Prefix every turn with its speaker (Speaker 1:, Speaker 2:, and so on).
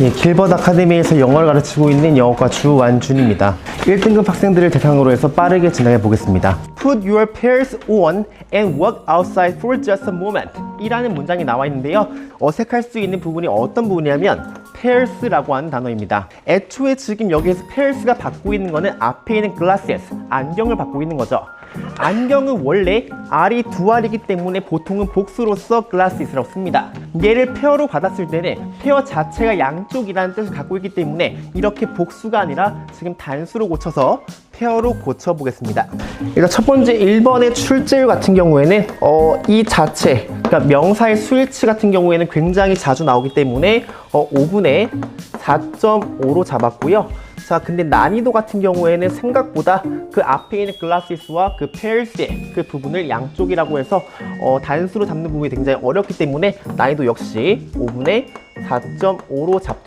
Speaker 1: 예, 길버드 아카데미에서 영어를 가르치고 있는 영어과 주완준입니다. 1등급 학생들을 대상으로 해서 빠르게 진행해 보겠습니다. Put your pairs on and walk outside for just a moment. 이라는 문장이 나와 있는데요. 어색할 수 있는 부분이 어떤 부분이냐면 pairs라고 하는 단어입니다. 애초에 지금 여기에서 pairs가 받고 있는 거는 앞에 있는 glasses, 안경을 받고 있는 거죠. 안경은 원래 R이 두 R이기 때문에 보통은 복수로서 glasses라고 씁니다. 얘를 페어로 받았을 때는 페어 자체가 양쪽이라는 뜻을 갖고 있기 때문에 이렇게 복수가 아니라 지금 단수로 고쳐서 페어로 고쳐보겠습니다. 일단 첫 번째 1번의 출제율 같은 경우에는 어, 이 자체, 그러니까 명사의 수일치 같은 경우에는 굉장히 자주 나오기 때문에 어, 5분의 4.5로 잡았고요. 자, 근데 난이도 같은 경우에는 생각보다 그 앞에 있는 글라시스와 그 페일스의 그 부분을 양쪽이라고 해서 어, 단수로 잡는 부분이 굉장히 어렵기 때문에 난이도 역시 5분의 4.5로 잡도록